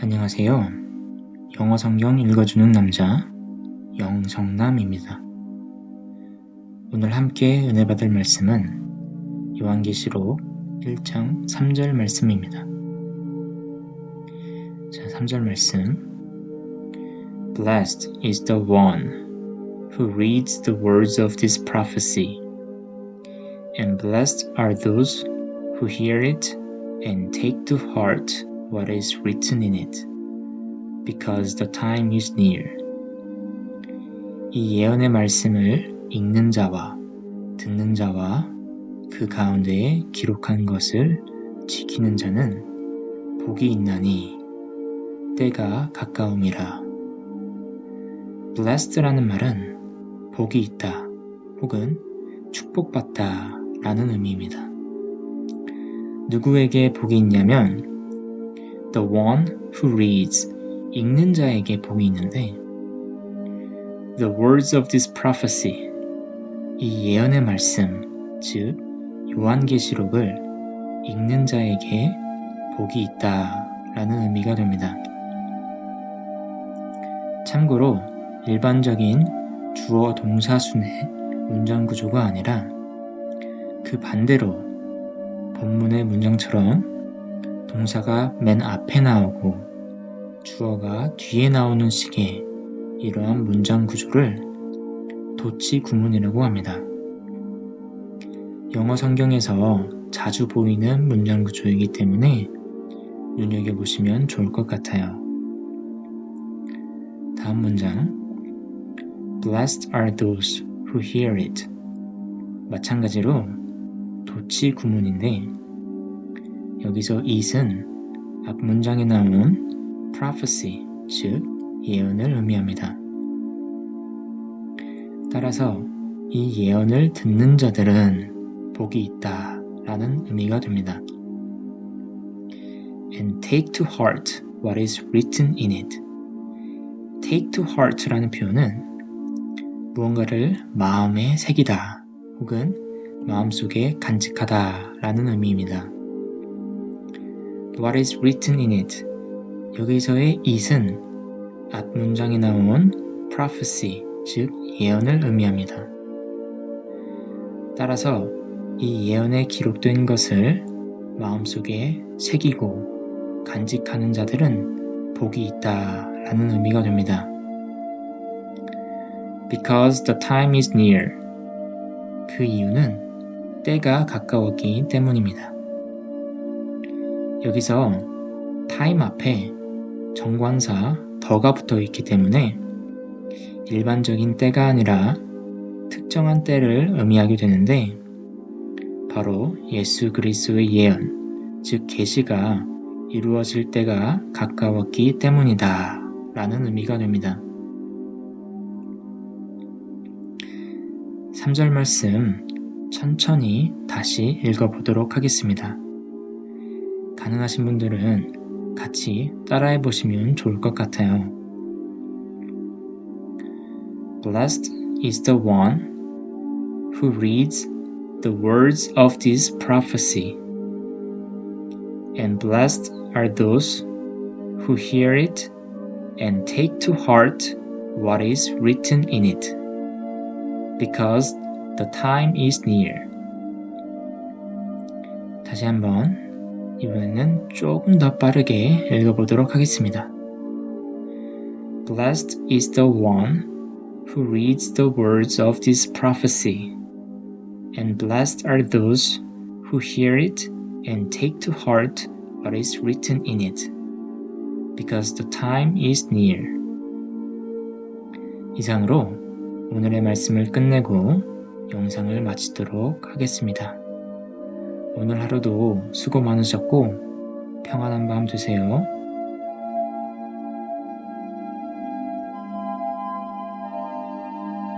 안녕하세요. 영어 성경 읽어주는 남자, 영성남입니다. 오늘 함께 은혜 받을 말씀은 요한계시록 1장 3절 말씀입니다. 자, 3절 말씀. Blessed is the one who reads the words of this prophecy, and blessed are those who hear it and take to heart what is written in it, because the time is near. 이 예언의 말씀을 읽는 자와 듣는 자와 그 가운데에 기록한 것을 지키는 자는 복이 있나니 때가 가까움이라. blessed라는 말은 복이 있다 혹은 축복받다 라는 의미입니다. 누구에게 복이 있냐면 the one who reads 읽는 자에게 복이 있는데 the words of this prophecy 이 예언의 말씀 즉 요한계시록을 읽는 자에게 복이 있다라는 의미가 됩니다. 참고로 일반적인 주어 동사순의 문장 구조가 아니라 그 반대로 본문의 문장처럼 동사가 맨 앞에 나오고 주어가 뒤에 나오는 식의 이러한 문장 구조를 도치 구문이라고 합니다. 영어 성경에서 자주 보이는 문장 구조이기 때문에 눈여겨보시면 좋을 것 같아요. 다음 문장 Blessed are those who hear it 마찬가지로 도치 구문인데 여기서 it은 앞 문장에 나온 prophecy 즉 예언을 의미합니다. 따라서 이 예언을 듣는 자들은 복이 있다 라는 의미가 됩니다. And take to heart what is written in it. take to heart라는 표현은 무언가를 마음에 새기다 혹은 마음속에 간직하다 라는 의미입니다. What is written in it? 여기서의 it은 앞 문장에 나온 prophecy, 즉 예언을 의미합니다. 따라서 이 예언에 기록된 것을 마음속에 새기고 간직하는 자들은 복이 있다 라는 의미가 됩니다. Because the time is near. 그 이유는 때가 가까웠기 때문입니다. 여기서 time 앞에 정관사 더가 붙어 있기 때문에 일반적인 때가 아니라 특정한 때를 의미하게 되는데 바로 예수 그리스도의 예언, 즉 계시가 이루어질 때가 가까웠기 때문이다 라는 의미가 됩니다. 3절 말씀 천천히 다시 읽어보도록 하겠습니다. 가능하신 분들은 같이 따라해 보시면 좋을 것 같아요. Blessed is the one who reads the words of this prophecy, and blessed are those who hear it and take to heart what is written in it, because the time is near. 다시 한번 이번에는 조금 더 빠르게 읽어보도록 하겠습니다. Blessed is the one who reads the words of this prophecy, and blessed are those who hear it and take to heart what is written in it, because the time is near. 이상으로 오늘의 말씀을 끝내고 영상을 마치도록 하겠습니다. 오늘 하루도 수고 많으셨고 평안한 밤 되세요.